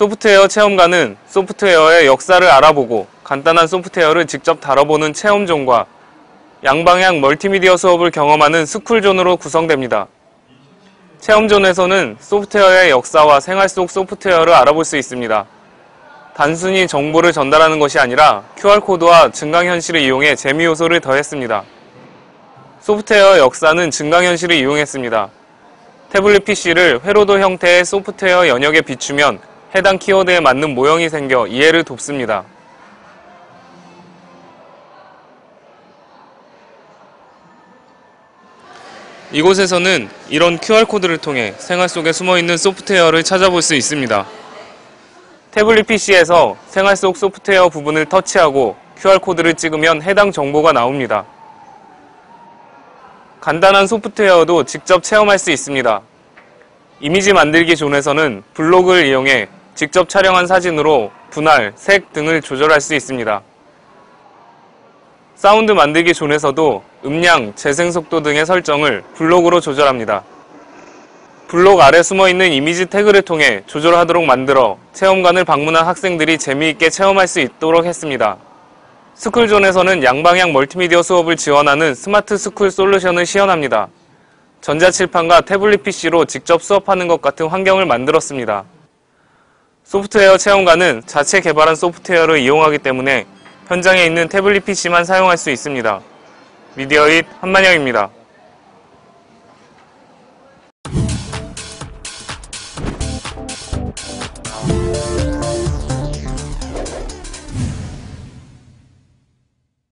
소프트웨어 체험관은 소프트웨어의 역사를 알아보고 간단한 소프트웨어를 직접 다뤄보는 체험존과 양방향 멀티미디어 수업을 경험하는 스쿨존으로 구성됩니다. 체험존에서는 소프트웨어의 역사와 생활 속 소프트웨어를 알아볼 수 있습니다. 단순히 정보를 전달하는 것이 아니라 QR코드와 증강현실을 이용해 재미 요소를 더했습니다. 소프트웨어 역사는 증강현실을 이용했습니다. 태블릿 PC를 회로도 형태의 소프트웨어 연역에 비추면 해당 키워드에 맞는 모형이 생겨 이해를 돕습니다. 이곳에서는 이런 QR코드를 통해 생활 속에 숨어있는 소프트웨어를 찾아볼 수 있습니다. 태블릿 PC에서 생활 속 소프트웨어 부분을 터치하고 QR코드를 찍으면 해당 정보가 나옵니다. 간단한 소프트웨어도 직접 체험할 수 있습니다. 이미지 만들기 존에서는 블록을 이용해 직접 촬영한 사진으로 분할, 색 등을 조절할 수 있습니다. 사운드 만들기 존에서도 음량, 재생 속도 등의 설정을 블록으로 조절합니다. 블록 아래 숨어있는 이미지 태그를 통해 조절하도록 만들어 체험관을 방문한 학생들이 재미있게 체험할 수 있도록 했습니다. 스쿨존에서는 양방향 멀티미디어 수업을 지원하는 스마트 스쿨 솔루션을 시연합니다. 전자칠판과 태블릿 PC로 직접 수업하는 것 같은 환경을 만들었습니다. 소프트웨어 체험관은 자체 개발한 소프트웨어를 이용하기 때문에 현장에 있는 태블릿 PC만 사용할 수 있습니다. 미디어잇 한만영입니다.